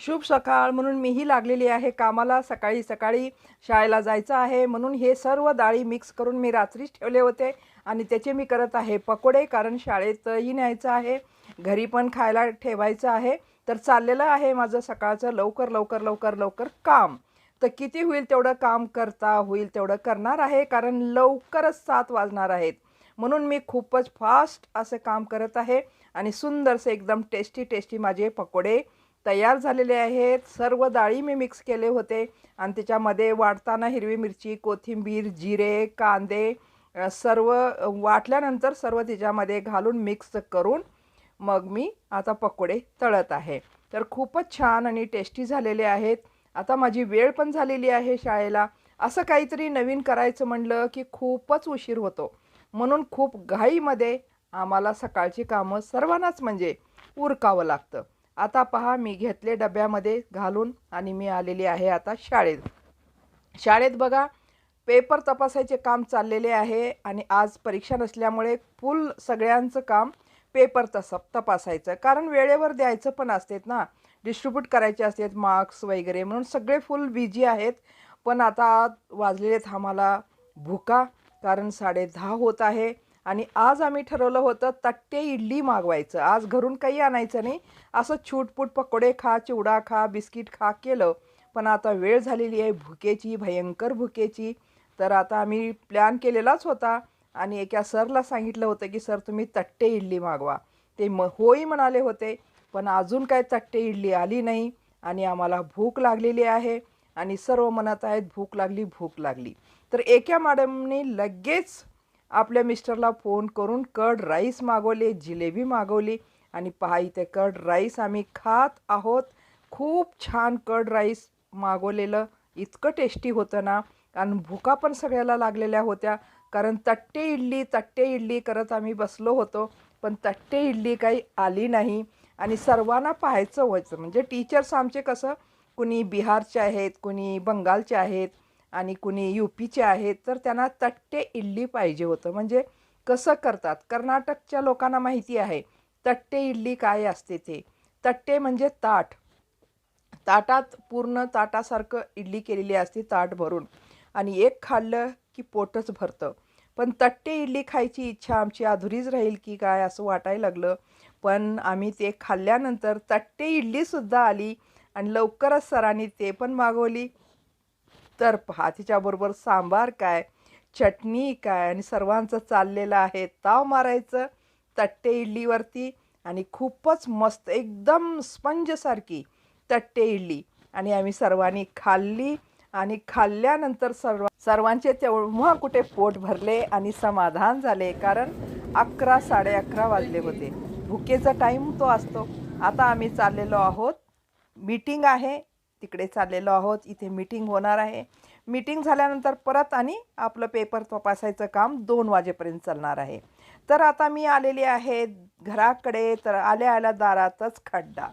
शुभ सकाळ म्हणून मीही लागलेली आहे. कामाला सकाळी सकाळी शाळेला जायचं आहे. म्हणून हे सर्व डाळी मिक्स करून मी रात्रीच ठेवले होते आणि त्याचे मी करत आहे. पकोडे कारण शाळेतही न्यायचं आहे. घरी पण खायला ठेवायचं आहे. तर चाललेलं आहे माझं सकाळचं लवकर लवकर लवकर लवकर काम. तर किती होईल तेवढं काम करता होईल तेवढं करणार आहे कारण लवकरच सात वाजणार आहेत. म्हणून मी खूपच फास्ट असं काम करत आहे आणि सुंदरसे एकदम टेस्टी टेस्टी माझे पकोडे तयार झालेले आहेत. सर्व डाळी मी मिक्स केले होते. आणि त्याच्यामध्ये वाटताना हिरवी मिरची कोथिंबीर जिरे कांदे सर्व वाटल्यानंतर सर्व त्याच्यामध्ये घालून मिक्स करून मग मी आता पकोडे तळत आहे. तर खूपच छान आणि टेस्टी झालेले आहेत. आता माझी वेळ पण झालेली आहे शाळेला. असं काहीतरी नवीन करायचं म्हणलं की खूपच उशीर होतो. म्हणून खूप घाईमध्ये आम्हाला सकाळची कामं सर्वांनाच म्हणजे उरकावं लागतं. आता पहा मी घेतले डब्यामध्ये घालून आणि मी आलेली आहे आता शाळेत. शाळेत बघा पेपर तपासायचे काम चाललेले आहे आणि आज परीक्षा नसल्यामुळे फुल सगळ्यांचं काम पेपर तस तपासायचं. कारण वेळेवर द्यायचं पण असतेत ना. डिस्ट्रीब्यूट करायचे असतात मार्क्स वगैरे म्हणून सगळे फुल बिझी आहेत. पण आता वाजलेलेत आम्हाला भुका कारण साडे दहा होत आहे. आणि आज आम्ही ठरवलं होतं तट्टे इडली मागवायचं. आज घरून काही आणायचं नाही. असं छूटपूट पकोडे खा चिवडा खा बिस्किट खा केलं. पण आता वेळ झालेली आहे भुकेची भयंकर भुकेची. तर आता आम्ही प्लॅन केलेलाच होता. आणि एका सरला सांगितलं होतं की सर तुम्ही तट्टे इडली मागवा. ते म होई म्हणाले होते. पण अजून काय तट्टे इडली आली नाही. आणि आम्हाला भूक लागलेली आहे. आणि सर्व म्हणत आहेत भूक लागली भूक लागली. तर एका मॅडमने लगेच आपल्या मिस्टरला फोन करून कर्ड राईस मागवले जिलेबी मागवली आणि पहा इथे कर्ड राईस आम्ही खात आहोत. खूप छान कर्ड राईस मागवलेलं. इतकं टेस्टी होतं ना. कारण भुका पण सगळ्याला लागलेल्या होत्या. कारण तट्टे इडली तट्टे इडली करत आम्ही बसलो होतो. पण तट्टे इडली काही आली नाही. आणि सर्वांना पाहायचं व्हायचं. म्हणजे टीचर्स आमचे कसं कुणी बिहारचे आहेत कुणी बंगालचे आहेत आणि कुणी यू पीचे आहेत तर त्यांना तट्टे इडली पाहिजे होतं. म्हणजे कसं करतात? कर्नाटकच्या लोकांना माहिती आहे तट्टे इडली काय असते ते? तट्टे म्हणजे ताट. ताटात पूर्ण ताटासारखं इडली केलेली असते ताट भरून. आणि एक खाल्लं की पोटच भरतं. पण तट्टे इडली खायची इच्छा आमची अधुरीच राहील की काय असं वाटायला लागलं. पण आम्ही ते खाल्ल्यानंतर तट्टे इडलीसुद्धा आली आणि लवकरच सरांनी ते पण मागवली. तर पहा तिच्याबरोबर सांबार काय चटणी काय आणि सर्वांचं चाललेलं आहे. ताव मारायचं तट्टे इडलीवरती आणि खूपच मस्त एकदम स्पंजसारखी तट्टे इडली. आणि आम्ही सर्वांनी खाल्ली आणि खाल्ल्यानंतर सर्व सर्वांचे तेव्हा कुठे पोट भरले आणि समाधान झाले कारण अकरा साडे अकरा वाजले होते. भुकेचा टाईम तो असतो. आता आम्ही चाललेलो आहोत. मीटिंग आहे. तिकडे चाललेलो आहोत इथे मीटिंग होणार आहे. मीटिंग झाल्यानंतर परत आणि आपलं पेपर तपासायचं काम दोन वाजेपर्यंत चालणार आहे. तर आता मी आलेली आहे घराकडे तर आल्या आल्या दारातच खड्डा.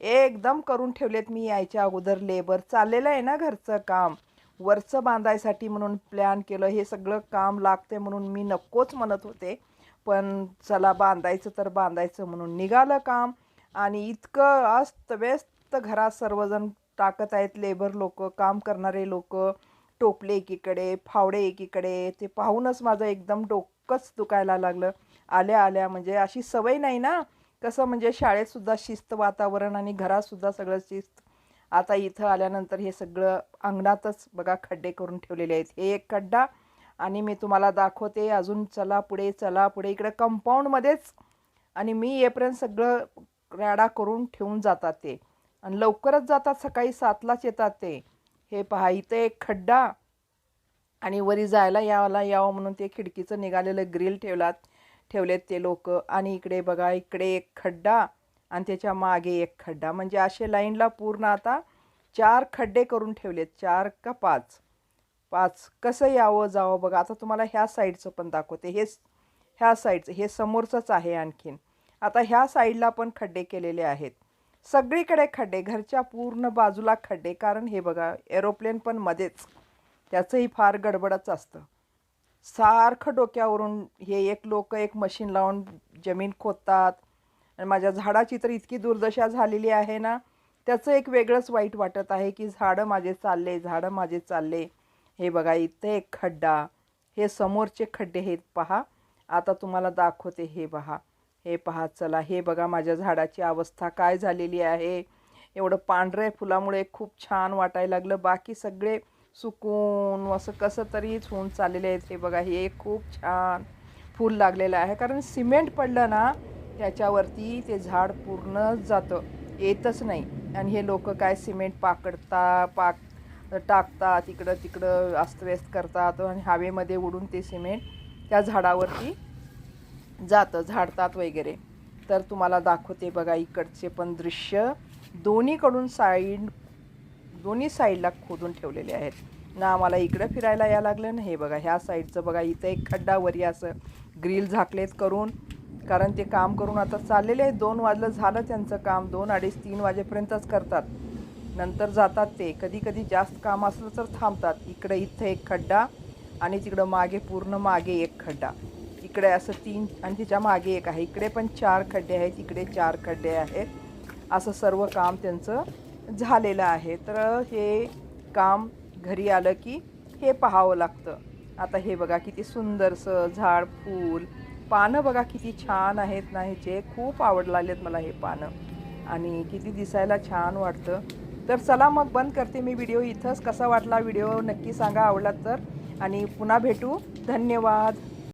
एकदम करून ठेवलेत मी यायच्या अगोदर लेबर. चाललेलं आहे ना घरचं काम. वरचं बांधायसाठी म्हणून प्लॅन केलं. हे सगळं काम लागते म्हणून मी नकोच म्हणत होते. पण चला बांधायचं तर बांधायचं म्हणून निघालं काम. आणि इतकं अस्तव्यस्त घरात सर्वजण टाकत आहेत लेबर लोक काम करणारे लोक टोपले एकीकडे फावडे एकीकडे ते पाहूनच माझं एकदम डोकंच दुखायला लागलं. आल्या आल्या म्हणजे अशी सवय नाही ना. कसं म्हणजे शाळेतसुद्धा शिस्त वातावरण आणि घरातसुद्धा सगळं शिस्त. आता इथं आल्यानंतर हे सगळं अंगणातच बघा खड्डे करून ठेवलेले आहेत. हे एक खड्डा आणि मी तुम्हाला दाखवते अजून. चला पुढे चला पुढे. इकडं कंपाऊंडमध्येच आणि मी येपर्यंत सगळं रॅडा करून ठेवून जातात ते. आणि लवकरच जातात सकाळी सातलाच येतात ते. हे पहा इथे एक खड्डा आणि वरी जायला यावला यावं म्हणून ते खिडकीचं निघालेलं ग्रिल ठेवलात ठेवलेत ते लोक. आणि इकडे बघा इकडे एक खड्डा आणि त्याच्यामागे एक खड्डा. म्हणजे असे लाईनला पूर्ण आता चार खड्डे करून ठेवलेत चार का पाच? पाच. कसं यावं जावं? बघा आता तुम्हाला ह्या साईडचं पण दाखवते. हे ह्या साईडचं हे समोरचंच आहे आणखीन. आता ह्या साईडला पण खड्डे केलेले आहेत. सगळीकडे खड्डे घरच्या पूर्ण बाजूला खड्डे. कारण हे बघा एरोप्लेन पण मध्येच. त्याचंही फार गडबडच असतं. सारखं डोक्यावरून हे एक लोक एक मशीन लावून जमीन खोदतात. आणि माझ्या झाडाची तर इतकी दुर्दशा झालेली आहे ना त्याचं एक वेगळंच वाईट वाटत आहे की झाडं माझे चालले झाडं माझे चालले. हे बघा इथं एक खड्डा. हे समोरचे खड्डे हे पहा. आता तुम्हाला दाखवते हे पहा हे पहा चला हे बघा माझ्या झाडाची अवस्था काय झालेली आहे. एवढं पांढऱ्या फुलामुळे खूप छान वाटायला लागलं. बाकी सगळे सुकून असं कसं तरीच होऊन चाललेले आहेत. हे बघा हे खूप छान फूल लागलेलं आहे. कारण सिमेंट पडलं ना त्याच्यावरती ते झाड पूर्णच जातं येतच नाही. आणि हे लोक काय सिमेंट पाकडता पाक टाकतात इकडं तिकडं अस्तव्यस्त करतात. आणि हवेमध्ये उडून ते सिमेंट त्या झाडावरती जातं झाडतात वगैरे. तर तुम्हाला दाखवते बघा इकडचे पण दृश्य. दोन्हीकडून साईड दोन्ही साईडला खोदून ठेवलेले आहेत. ना आम्हाला इकडं फिरायला या लागलं ना हे बघा ह्या साईडचं बघा इथं एक खड्डावरी असं ग्रिल झाकलेत करून. कारण ते काम करून आता चाललेले आहेत. दोन वाजलं झालं त्यांचं काम. दोन अडीच तीन वाजेपर्यंतच करतात. नंतर जातात ते. कधी कधी जास्त काम असलं तर थांबतात. इकडे इथं एक खड्डा आणि तिकडं मागे पूर्ण मागे एक खड्डा. इकडे असं तीन आणि तिच्यामागे एक आहे. इकडे पण चार खड्डे आहेत इकडे चार खड्डे आहेत. असं सर्व काम त्यांचं झालेलं आहे. तर हे काम घरी आलं की हे पाहावं लागतं. आता हे बघा किती सुंदरसं झाड फूल पानं बघा किती छान आहेत ना ह्याचे. खूप आवडलेत मला हे पानं. आणि किती दिसायला छान वाटतं. तर चला मग बंद करते मी व्हिडिओ इथंच. कसा वाटला व्हिडिओ नक्की सांगा आवडला तर. आणि पुन्हा भेटू. धन्यवाद.